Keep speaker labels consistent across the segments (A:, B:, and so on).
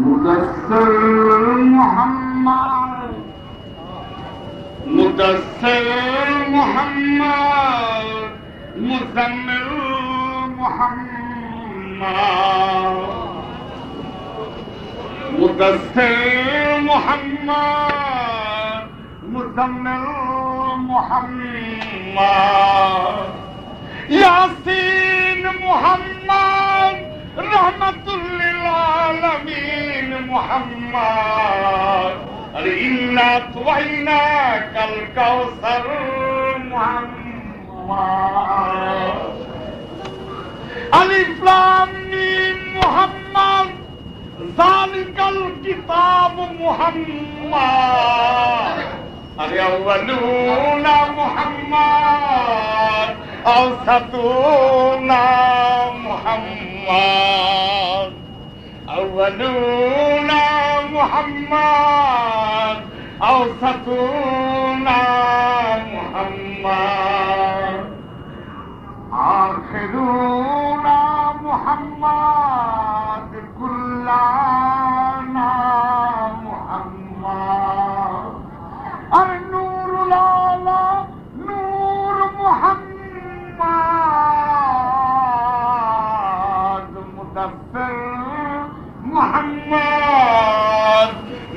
A: মুদস্সির মুহাম্মদ মুদস্সির মুহাম্মদ মুজাম্মিল মুহাম্মদ মুদস্সির মুহাম্মদ মুজাম্মিল মুহাম্মদ ইয়াসিন মুহাম্মদ রহমাতুল্লিল আলামিন, মুহাম্মদ। আরে, ইন্না তুওয়াইনা কাল কাউসার মুহাম্মদ। আলিফ লাম মিম, মুহাম্মদ। জালিকাল কিতাব মুহাম্মদ। আরে আউয়ালুনা মুহাম্মদ আওসাতুনা মুহাম্মদ আখিরুনা মুহাম্মদ কুল্লানা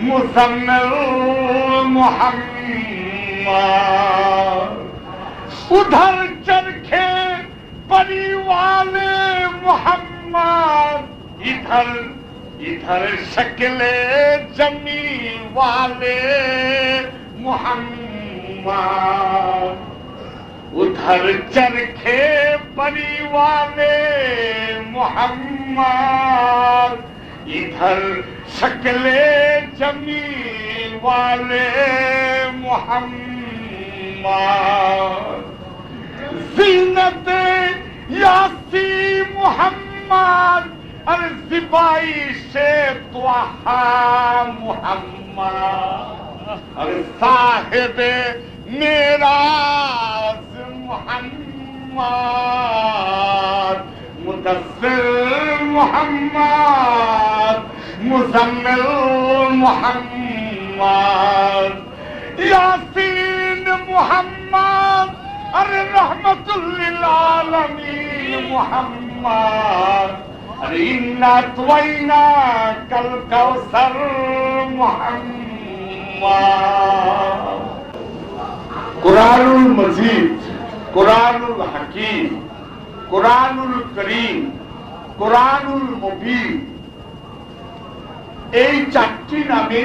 A: मुसम्मल मोहम्मद। उधर चरखे परी मोहम्मद। इधर इधर शक्ले जमी वाले मोहम्मद। उधर चरखे परी मोहम्मद। इधर शक्ले जमी वाले मोहम्मद जीनत यासी मोहम्मद अरे सिपाही से त्वाहा मोहम्मद अरे साहिब मेरा मोहम्मद मुदस्सिर मोहम्मद مسمى محمد. ياسين محمد أري رحمة للعالمين محمد. أري إنا طويناك الكوثر محمد. قرآن المزيد قرآن الحكيم قرآن الكريم قرآن المبين. এই চারটি নামে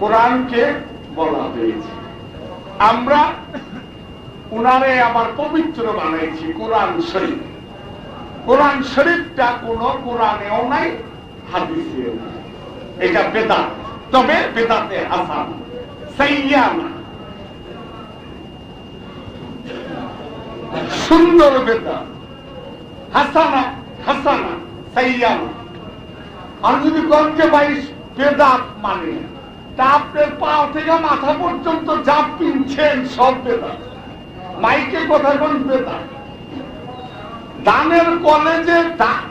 A: কোরআনকে বলা হয়েছে। আমরা উনারে আবার পবিত্র বানাইছি, কোরআন শরীফ। কোরআন শরীফটা কোন কোরআনেও নাই, হাদিসেও এটা বেদাত। তবে বেদাতে হাসান সাইয়ামা সুন্দর বেদাত। হাসানা হাসানা সাইয়ামা আর যদি গঞ্জে বাইশ বেদাত মানে তা আপনার পা থেকে মাথা পর্যন্ত যা পিনছেন সব বেদাত। মাইকে কথা কোন বেদাত। দানের কলেজে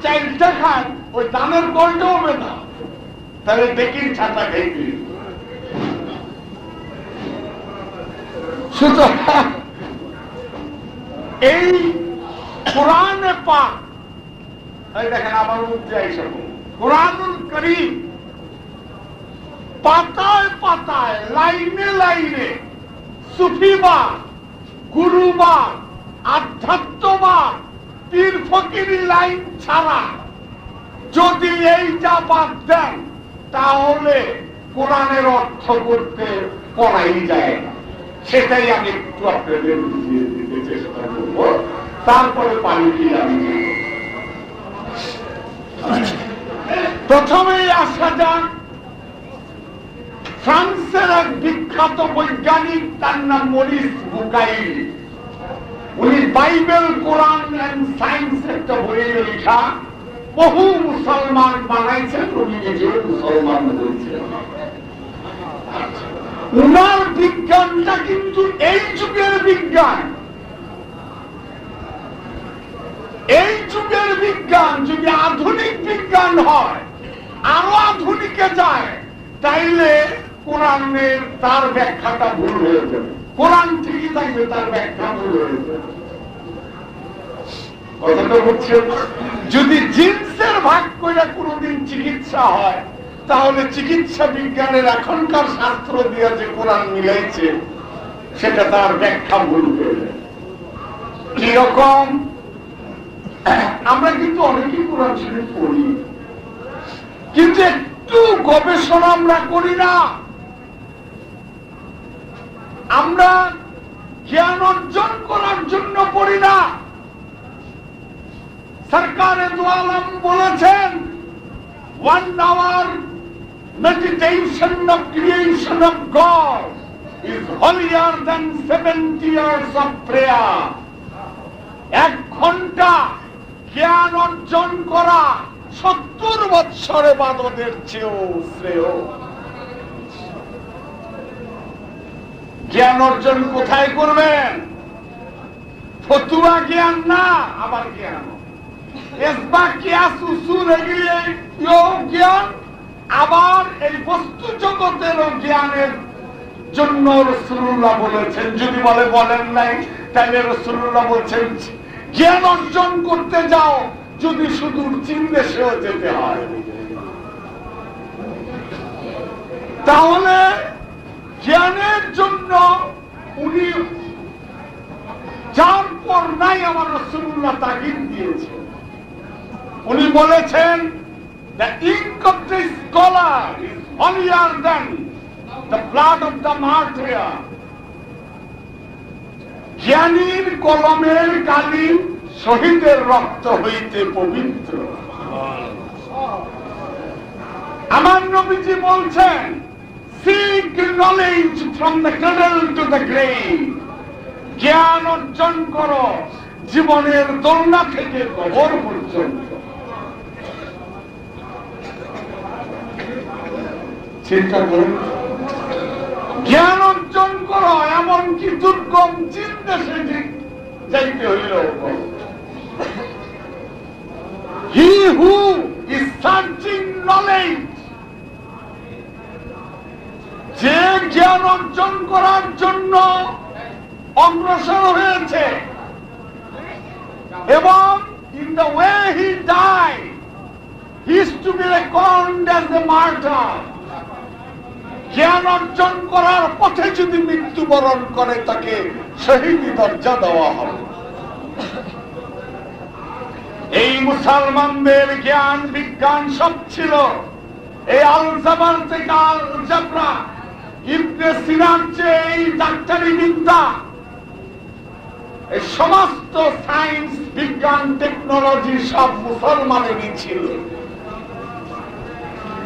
A: চাইলটা খান ওই দানের কলটাও বেদাত। তাহলে দেখিন ছাতা খাইতে সুতরাং, এই কোরআনে এই দেখেন আমার মুখে আইসা কোরআনুল করিম পাতায় পাতায়, লাইনে লাইনে সুফিবাদ, গুরুবাদ, আধ্যাত্মবাদ, পীর ফকিরি লাইন ছাড়া যদি এইটা বাদ দেন, তাহলে কোরআনের অর্থ করতে করাই যায় না। সেটাই আমি একটু আপনাদের বুঝিয়ে দিতে চেষ্টা করব। তারপরে পানি দিয়ে আমি প্রথমেই আসা যান ফ্রান্সের এক বিখ্যাত বৈজ্ঞানিক, তার নাম মরিস বুকাইল। উনি বাইবেল, কোরআন সায়েন্স একটা বইয়ে লেখা। বহু মুসলমান বানাইছেন, উনি নিজে মুসলমান হয়েছেন উনার বিজ্ঞানটা কিন্তু এই যুগের বিজ্ঞান। যুগের বিজ্ঞান যদি আধুনিক যায় তাইলে কোরআনের তার ব্যাখ্যাটা ভুল হয়ে যাবে। কোরআন ঠিকই থাকবে, তার ব্যাখ্যা ভুল হয়ে যাবে। যদি জিন্সের ভাগ করে কোনোদিন চিকিৎসা হয়, তাহলে চিকিৎসা বিজ্ঞানের এখনকার শাস্ত্র দিয়ে যে কোরআন মিলাইছে, সেটা তার ব্যাখ্যা ভুল হয়ে কীরকম? আমরা কিন্তু অনেকেই কোরআন শরীফ পড়ি। কিন্তু একটু গবেষণা আমরা করি না আমরা জ্ঞান অর্জন করার জন্য পড়ি না সরকারে দোয়ালাম বলেছেন one hour meditation of creation of God is holier than 70 years of prayer. এক ঘণ্টা জ্ঞান অর্জন করা সত্তর বৎসরে বাদদের চেয়েও শ্রেয়। জ্ঞান অর্জন কোথায় করবেন? ফতুয়া জ্ঞান না, আবার জ্ঞান। জ্ঞান? আবার এই বস্তু জগতেরও জ্ঞানের জন্য রসুল্লাহ বলেছেন। যদি বলে, বলেন নাই তাহলে রসুল্লাহ বলছেন, জ্ঞান অর্জন করতে যাও যদি সুদূর চীন দেশেও যেতে হয় তাহলে জ্ঞানের জন্য উনি যার পর নাই আমার রসুল্লাহ তাগিদ দিয়েছেন উনি বলেছেন. জ্ঞানীর কলমের কালি শহীদের রক্ত হইতে পবিত্র। আমার নবীজি বলছেন seek knowledge from the cradle to the grave জ্ঞান অর্জন করো, জীবনের দোলনা থেকে কবর পর্যন্ত। চিন্তা করুন। জ্ঞান অর্জন করো, এমনকি দুর্গম চীন দেশে যাইতে হইল he who is searching knowledge. যে জ্ঞান অর্জন করার জন্য অগ্রসর হয়েছে এবং in the way he die he is to be record as a martyr জ্ঞান অর্জন করার পথে যদি মৃত্যুবরণ করে, তাকে শহীদি দরজা দেওয়া হবে। এই মুসলমানদের জ্ঞান, বিজ্ঞান সব ছিল। এই আলজাবার থেকে আলজাবরা, ইবনে সিনার চেয়ে এই ডাক্তারি বিদ্যা, এই সমস্ত সায়েন্স, বিজ্ঞান, টেকনোলজি সব মুসলমানেরই ছিল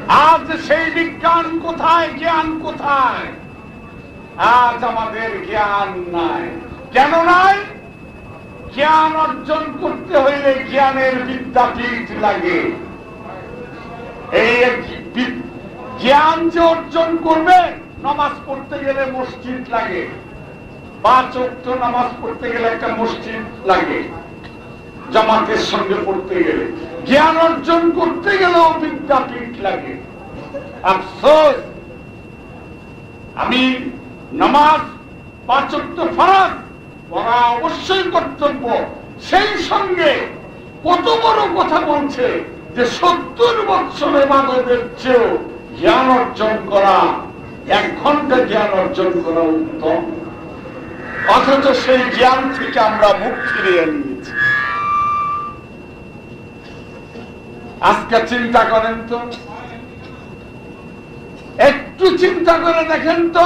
A: আজ সেই বিজ্ঞান কোথায়, জ্ঞান কোথায়? আজ আমাদের জ্ঞান নাই। কেন নাই? জ্ঞান অর্জন করতে হইলে জ্ঞানের বিদ্যাপীঠ লাগে। এই জ্ঞান যে অর্জন করবে, নামাজ পড়তে গেলে মসজিদ লাগে। পাঁচ অক্ট নামাজ পড়তে গেলে একটা মসজিদ লাগে, জামাতের সঙ্গে পড়তে গেলে। জ্ঞান অর্জন করতে গেলেও বিদ্যাপীঠ লাগে। আফসোস! আমি নামাজ পাঁচক্ত ফরজ পড়া অবশ্যই কর্তব্য। সেই সঙ্গে কত বড় কথা বলছে যে সত্তর বৎসরের মানবের চেয়েও জ্ঞান অর্জন করা, এক ঘণ্টা জ্ঞান অর্জন করা উত্তম। অথচ সেই জ্ঞান থেকে আমরা মুখ ফিরিয়ে নিয়েছি। আজকে চিন্তা করেন তো? একটু চিন্তা করে দেখেন তো?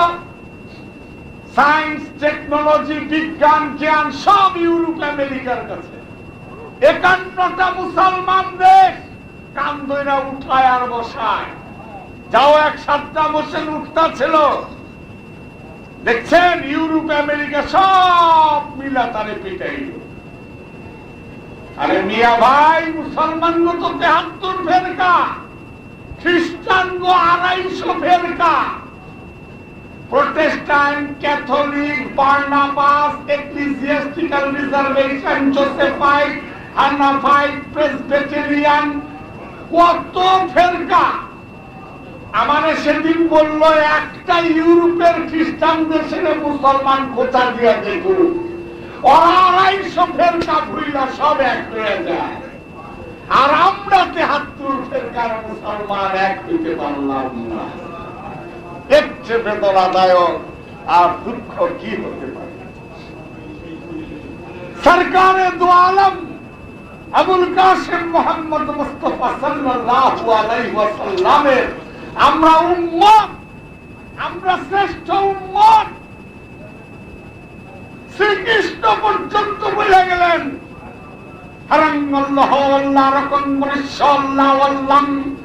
A: সায়েন্স, টেকনোলজি, বিজ্ঞান, জ্ঞান, সব ইউরোপ, আমেরিকার কাছে। একান্নটা মুসলমান দেশ। কান দইরা উঠায় আর বসায়। যাও এক সাতটা বসে উঠতা ছিল। দেখছেন, ইউরোপ, আমেরিকা সব মিলা তারে পিটাইল আরে মিয়া ভাই, মুসলমান তো তেহাত্তর ফেরকা, খ্রিস্টান গো আড়াইশো ফেরকা। Protestant Catholic, Barnabas ecclesiastical reservation Josephite Hanafite Presbyterian কত ফেরকা? আমারে সেদিন বলল একটা ইউরোপের খ্রিস্টান দেশের মুসলমান খোঁচা দিয়া ওরা আড়াইশো ফেরকা ভুইলা সব এক হয়ে যায়। আর আমরা তেহাত্তর ফেরকার মুসলমান এক হইতে পারলাম না। এর চেয়ে বেদনাদায়ক আর দুঃখ কি হতে পারে? সরকারে দু আলম আবুল কাসিম মোহাম্মদ মুস্তফা সাল্লাল্লাহু আলাইহি আমরা উম্মত, আমরা শ্রেষ্ঠ উম্মত। শ্রীকৃষ্ণ পর্যন্ত বলে গেলেন, হারাঙ্গল্লাহ আল্লাহ রকম মনুষ্যাল্লাহ আল্লাহ আদলা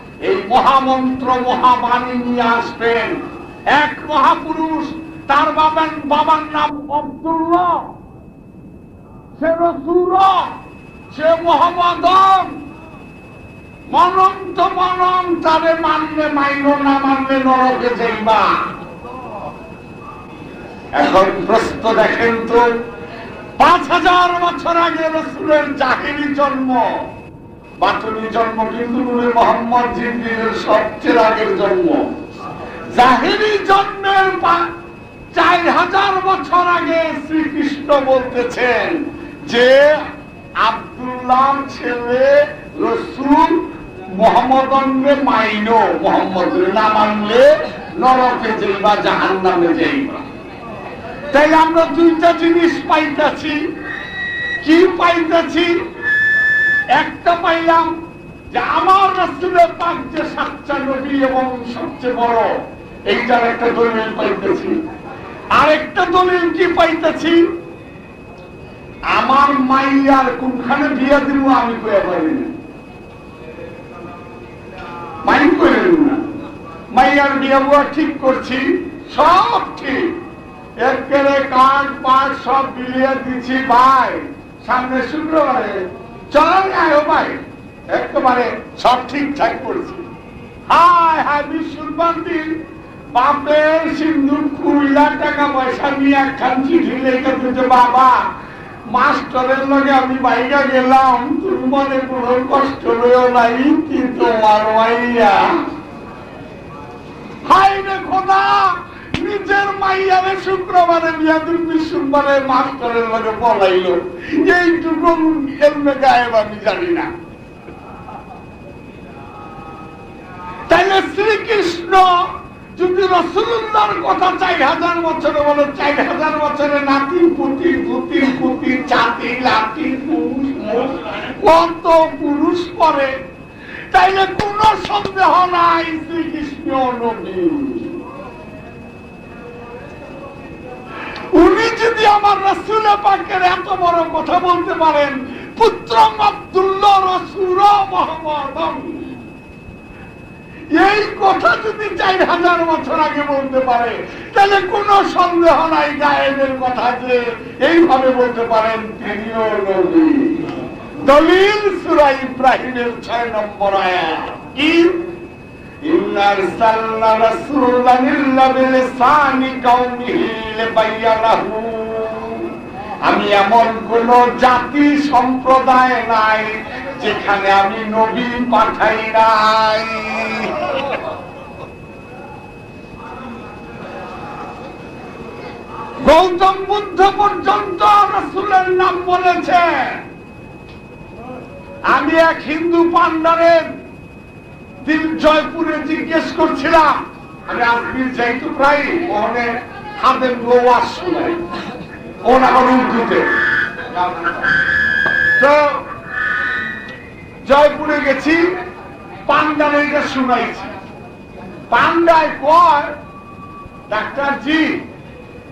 A: এই মহামন্ত্র মহাবাণী নিয়ে আসবেন। এক মহাপুরুষ, তার বাবার বাবার নাম আব্দুল্লাহ। সে রসুর সে মোহাম্মদন মনন্ত মনম তারে মানলে মাইল না মানলে নরকে যাইবা। এখন প্রশ্ন দেখেন তো, পাঁচ হাজার বছর আগে রসুলের জাহিরি জন্ম। বাতুনি জন্ম কিন্তু মোহাম্মদ জিন্দিরের সবচেয়ে আগের জন্ম। জাহিরি জন্মের চার হাজার বছর আগে শ্রীকৃষ্ণ বলতেছেন যে আব্দুল্লাহ ছেলে রসুল মোহাম্মদকে মাইন। মোহাম্মদ না মানলে নরকে যাইবা জাহান নামে যাইবা তাই আমরা দুইটা জিনিস পাইতেছি। কি পাইতেছি? একটা পাইলাম যে আমার রাসূলের পাক যে সাচ্চা নবী এবং সবচেয়ে বড়, এইটার একটা দলিল পাইতেছি। আরেকটা দলিল কি পাইতেছি? আমার মাইয়ার কোনখানে বিয়ে দিব আমি কয়ে পারি না। মাইন না। মাইয়ার বিয়ে বুয়া ঠিক করছি, সব ঠিক। একেবারে কাঠ, পাট সব বিলিয়ে দিচ্ছি ভাই, সামনে শুক্রবারে চল আয়ো ভাই একেবারে সব ঠিকঠাক করছি। হায় হায় বিশুর দিন বাপের সিন্ধুর কুড়ি লাখ টাকা পয়সা নিয়ে একখান চিঠি লেখে দিতে বাবা। মাস্টারের লগে আমি বাইরে গেলাম। তুমি মনে কোনো কষ্ট রয়েও নাই কি তোমার মাইয়া হাই রে খোদা! নিজের মাইয়ারে শুক্রবারে বিয়াদুর বিশুবারে মাস্টারের লগে বলাইলো। এইটুকু এমনি গায়েব আমি জানি না। তাইলে শ্রীকৃষ্ণ যদি রসুল্লাহর কথা চার হাজার বছরে বলে, চার হাজার বছরে নাতি, পুতি, ধুতি পুতি চাতি লাতি কত পুরুষ পরে, তাইলে কোন সন্দেহ নাই শ্রীকৃষ্ণ নবী। উনি যদি আমার রসুল পাকের এত বড় কথা বলতে পারেন পুত্র এই কথা যদি চার হাজার বছর আগে বলতে পারে, তাহলে কোন সন্দেহ নাই গায়েবের কথা যে এইভাবে বলতে পারেন তিনিও দলিল সুরা ইব্রাহিমের ছয় নম্বর আয়াত। কি? أرسلنا رسولا إلا بلسان قومه ليبين আমি এমন কোন জাতি সম্প্রদায় নাই যেখানে আমি নবী পাঠাই নাই গৌতম বুদ্ধ পর্যন্ত রসুলের নাম বলেছে আমি এক হিন্দু পান্ডারের দিন জয়পুরে জিজ্ঞেস করছিলাম আমি আজমির যাইতো প্রায় ওখানে হাতের গোয়াজ শোনাই ওন আমার উর্দুতে তো জয়পুরে গেছি পান্ডার এটা শুনাইছি পান্ডায় কয় ডাক্তার জি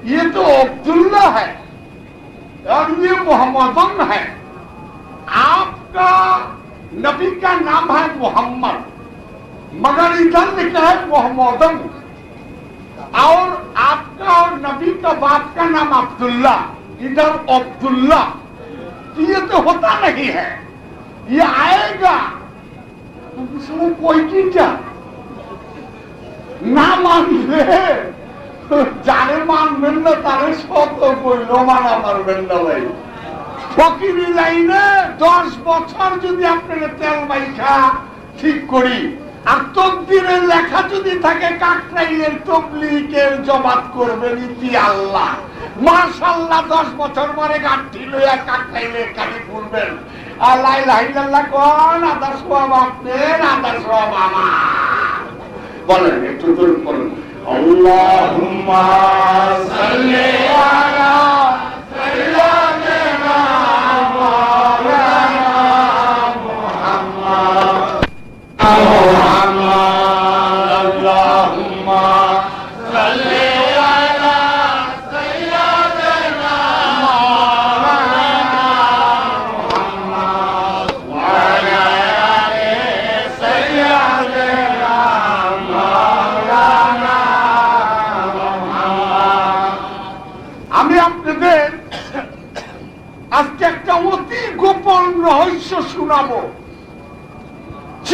A: ये तो अब्दुल्ला है और ये मोहम्मदन है आपका नबी का नाम है मोहम्मद मगर इधर लिखा है मोहम्मदन और आपका का और नबी का बाप का नाम अब्दुल्ला इधर अब्दुल्ला तो ये तो होता नहीं है ये आएगा उसमें कोई की जा না মানলে যারে মানবেন না তারে শত কইল মানা মারবেন না ভাই ফকিরি লাইনে দশ বছর যদি আপনার তেল মাইখা ঠিক করি আর তকদিরের লেখা যদি থাকে, কাকরাইলের তবলিকের জবাত করবেন ইতি আল্লাহ। মাশাল্লাহ দশ বছর পরে গাঠি লইয়া কাকরাইলের কালি ফুলবেন আর লাই লাইল্লাহ কোন আদা সব আপনার আদা সব বলেন, একটু জোর বলেন। আল্লাহুম্মা সাল্লি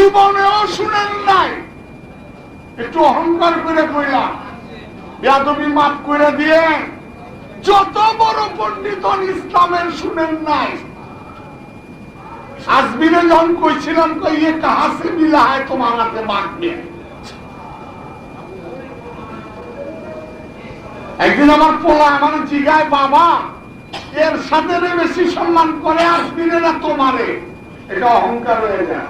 A: জীবনেও শুনেন নাই। একটু অহংকার করে কইলা তুমি মাফ করে দিয়ে যত বড় পন্ডিত ইসলামের শুনেন নাই। আজমিরে যখন কইছিলাম ইয়ে কাহাসে মিলা হয় তোমার হাতে মাখবে একদিন আমার পোলা আমার জিগায়, বাবা, এর সাথে বেশি সম্মান করে আজমিরে না তোমারে। এটা অহংকার হয়ে যায়।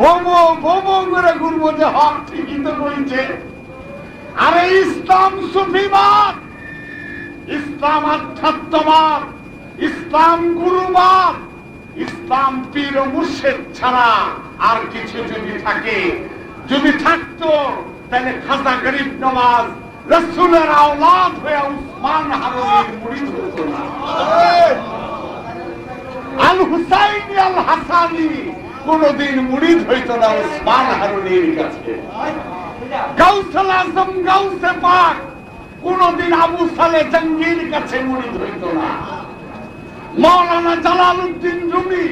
A: ভোমো ভোমো করে ঘুরবো যে হক ঠিকই তো বলছে আরে ইসলাম সুফিবাদ ইসলাম আধ্যাত্মবাদ ইসলাম গুরুবাদ ইসলাম পীর মুর্শেদ ছাড়া আর কিছু যদি থাকে যদি থাকতো তাহলে খাজা গরিব নমাজ রসুলের আওলাদ হয়ে উসমান হারুনের মুড়ি হতো না। আল হুসাইন আল হাসানি কোনদিন মুড়িদ হইত না উসমান হারুনের কাছে গাউসুল আজম, গাউসে পাক, কোনদিন আবু সালে জঙ্গির কাছে মুড়িদ হইত না। মৌলানা জালালউদ্দিন রুমি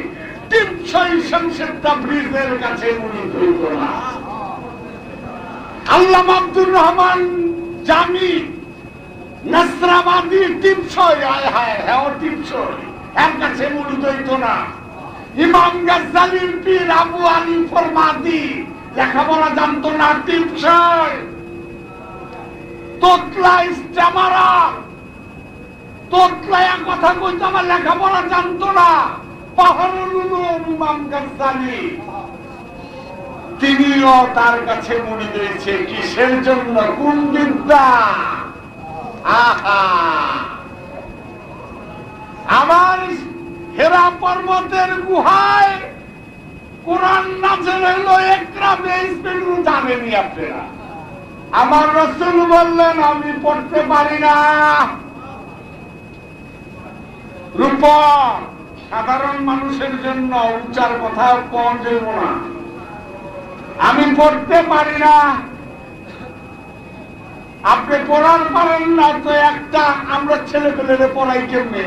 A: টিপসই শমশেদ তাবরিজের কাছে মুড়িদ হইত না। আল্লামা আব্দুর রহমান জামি, নাসরাবাদী টিপসই আয় হায় হ্যাঁ টিপসই এর কাছে মুড়িদ হইত না। ইমাম গাজ্জালির পীর আবু আলী ফরমাদি লেখাপড়া জানতো না তোতলা কথা কইতো, আমার লেখাপড়া জানতো না। তিনিও তার কাছে মনে দিয়েছে কিসের জন্য? কোন বিদ্যা? আহা! আমার হেরা পর্বতের গুহায় আমার রসুল বললেন, আমি পড়তে পারি না। রূপ সাধারণ মানুষের জন্য উচ্চার কথা কম না। আমি পড়তে পারি না। আপনি পড়ার পারেন না, তো একটা আমরা ছেলে পেলে পড়াই কেমনি?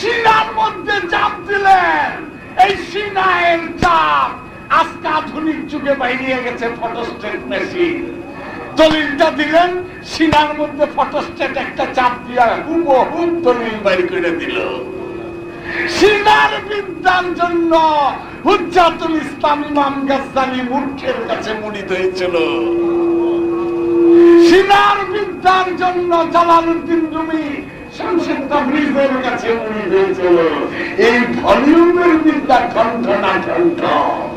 A: সিনার মধ্যে চাপ দিলেন এই সিনায়ের চাপ আজকে আধুনিক যুগে বাইরে গেছে ফটোস্টেট মেশিন দলিলটা দিলেন, সিনার মধ্যে ফটোস্টেট একটা চাপ দিয়া হুবহু দলিল বাইর করে দিল। সিনার বিদ্যার জন্য হুজ্জাতুল ইসলাম ইমাম গাজ্জালি মূর্খের কাছে মুড়িদ হয়েছিল। সিনার বিদ্যার জন্য জালালউদ্দিন রুমি শামসুল তাবরিজের কাছে মুড়িদ হয়েছিল এই ভলিউমের বিদ্যা ঠন ঠনা ঠন ঠন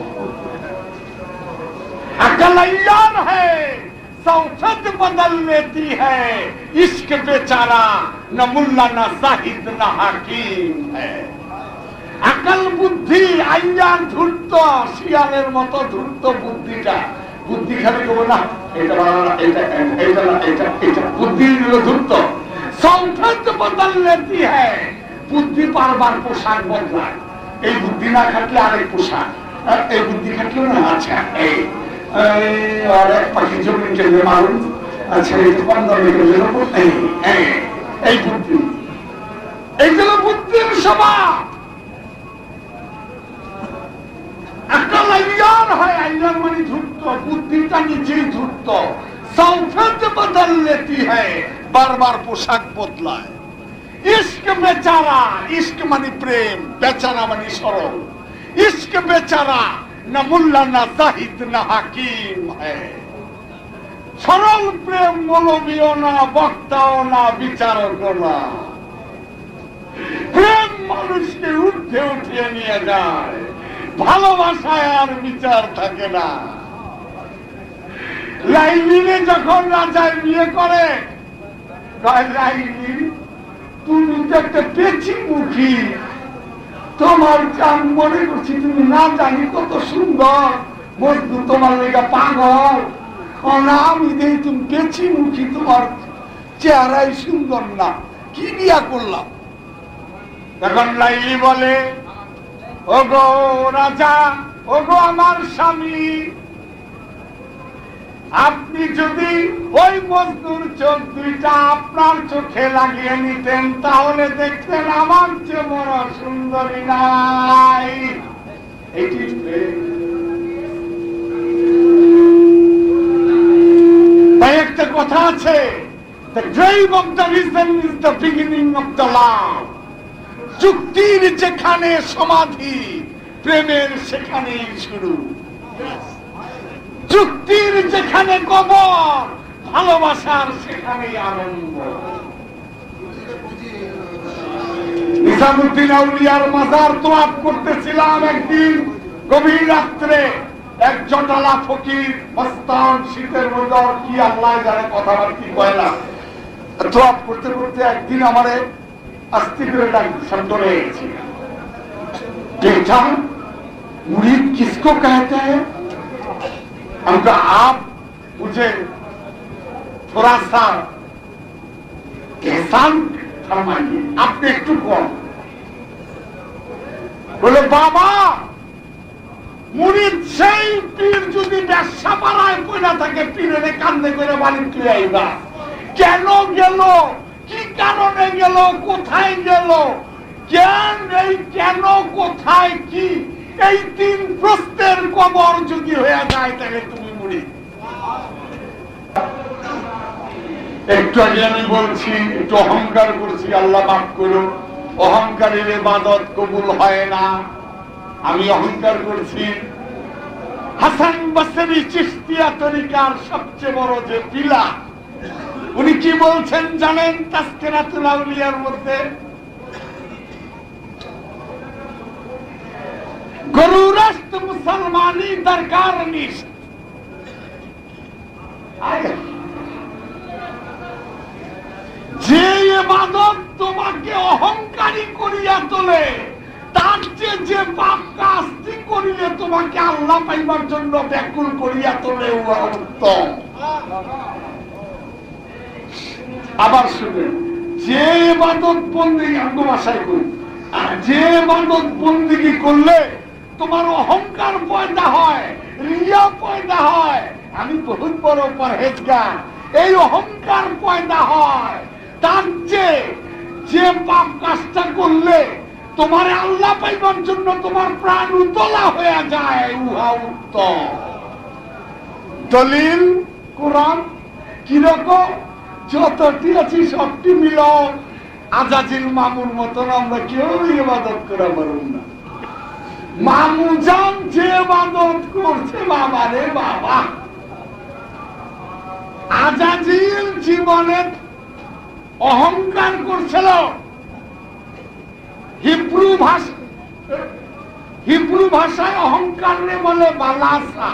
A: अकल अय्यार है सौफत बदल लेती है इश्क बेचारा न मुल्ला न साहिद न हाकिम है আকল বুদ্ধি আইয়ার ধূর্ত শিয়ালের মতো ধূর্ত বুদ্ধিটা বুদ্ধি খালি করবো না এটা ভালো না এটা এটা না এটা এটা বুদ্ধি হলো ধূর্ত সংখ্যাত বদল লেতি হ্যায় বুদ্ধি বারবার পোশাক বদলায়। এই বুদ্ধি না খাটলে আরেক পোশাক? এই বুদ্ধি খাটলেও না আচ্ছা এই এই, আর আচ্ছা এই এই এই এই হয় মানে বুদ্ধিটা নিজেই ধূর্ত। সৌফত বদল লেতি হয় বারবার পোশাক বদলায়। ইস্ক বেচারা ইস্ক মানে প্রেম, বেচারা মানে সরল। ইস্ক বেচারা, না মুল্লা, না জাহিদ, না হাকিম সরল প্রেম মৌলবীও না, বক্তাও না বিচারক না। প্রেম মানুষকে উঠে উঠিয়ে নিয়ে যায়। ভালোবাসায় আর বিচার থাকে না। লাইলিনে যখন রাজায় বিয়ে করে কয় লাইলি তুমি তো একটা পেছি মুখী। তোমার চান মনে করছি তুমি না জানি কত সুন্দর। মজদু তোমার লেগা পাগল। ও আমি দেখি তুমি পেছি মুখী, তোমার চেহারাই সুন্দর না। কি বিয়া করলাম? তখন লাইলি বলে, ওগো রাজা, ওগো আমার স্বামী আপনি যদি ওই মজদুর চোখ দুইটা আপনার চোখে লাগিয়ে নিতেন, তাহলে দেখতেন আমার চেয়ে বড় সুন্দরী নাই এটি একটা কথা আছে, The grave of the reason is the beginning. চুক্তির যেখানে সমাধি, প্রেমের সেখানেই শুরু চুক্তির যেখানে কবর ভালোবাসার সেখানেই আনন্দ নিজামুদ্দিন আউলিয়ার মাজার তোয়াপ করতেছিলাম একদিন গভীর রাত্রে এক জটালা ফকির মস্তান শীতের মধ্যে আর কি আল্লাহ জানে কথা আমার কি কয় না তোয়াপ করতে করতে একদিন আমারে আস্তে করে ডাক শব্দ रहे बेटा मुरीद किसको कहते हैं हमको आप मुझे थोड़ा सा एहसान फरमाइए আপনি একটু কম বলে বাবা মুরিদ সেই পীর যদি ব্যবসা পাড়ায় কইরা থাকে পীরের কান্দে করে বাড়ি তুই আইবা কেন গেল কি কারণে গেল কোথায় গেল জ্ঞান এই কেন কোথায় কি এই তিন প্রশ্নের কবর যদি হয়ে যায়, তাহলে তুমি মুড়ি একটু আগে আমি বলছি, একটু অহংকার করছি, আল্লাহ মাফ করো। অহংকারের ইবাদত কবুল হয় না। আমি অহংকার করছি। হাসান বাসরি চিস্তিয়া তরিকার সবচেয়ে বড় যে পিলা, উনি কি বলছেন জানেন তাস্কেরাতুল আউলিয়ার মধ্যে? মুসলমানি দরকার নিষ্ট যে এবাদত তোমাকে অহংকারী করিয়া তোলে, তার চেয়ে যে পাপ কাজটি করিলে তোমাকে আল্লাহ পাইবার জন্য ব্যাকুল করিয়া তোলে উত্তম। আবার শুনে যে এবাদত বন্দি অন্য ভাষায় করি যে এবাদত বন্দিগি করলে তোমার অহংকার পয়দা হয়, রিয়া পয়দা হয়। আমি বহুত বড় পরহেজগার। এই অহংকার পয়দা হয়। তার চেয়ে যে পাপ কাজটা করলে তোমার আল্লাহ পাইবার জন্য তোমার প্রাণ উতলা হয়ে যায়, উহা উত্তম। দলিল, কোরআন, কীরকম? যতটি আছি সবটি মিল আজাজিল মামুর মতন আমরা কেউ ইবাদত করা পারুন না। মামু যান যে ইবাদত করছে বাবা রে বাবা। আজাজিল জীবনে অহংকার করছিল। হিব্রু ভাষা হিব্রু ভাষায় অহংকার নে বলে বালাসা।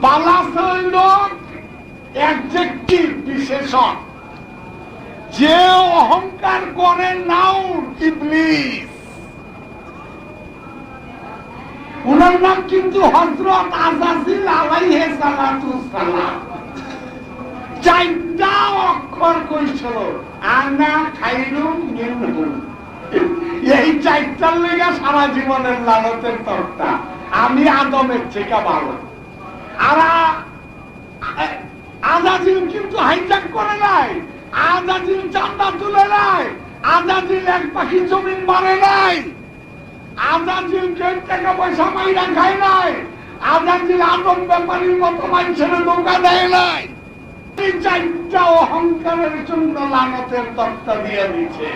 A: বালাসা হইল অ্যাডজেক্টিভ বিশেষণ। যে অহংকার করে নাউন ইবলিস। উনার নাম কিন্তু হজরত আজাজিল আলাইহে সালাতু সালাম। চারটা অক্ষর কইছিল, আনা খাইরুম মিনহু। এই চারটার লেগে সারা জীবনের লালতের তরটা আমি আদমের থেকে ভালো। আর আজাজিল কিন্তু হাইজাক করে নাই। আজাজিল চান্দা তুলে নাই আজাজিল এক পাখি জমিন মারে নাই। আজানজিল জেল থেকে পয়সা মাইরা খাই নাই। আজানজিল আদম ব্যাপারীর মতো মানুষের নৌকা দেয় নাই। চারটা অহংকারের জন্য লানতের তত্ত্ব দিয়ে দিচ্ছে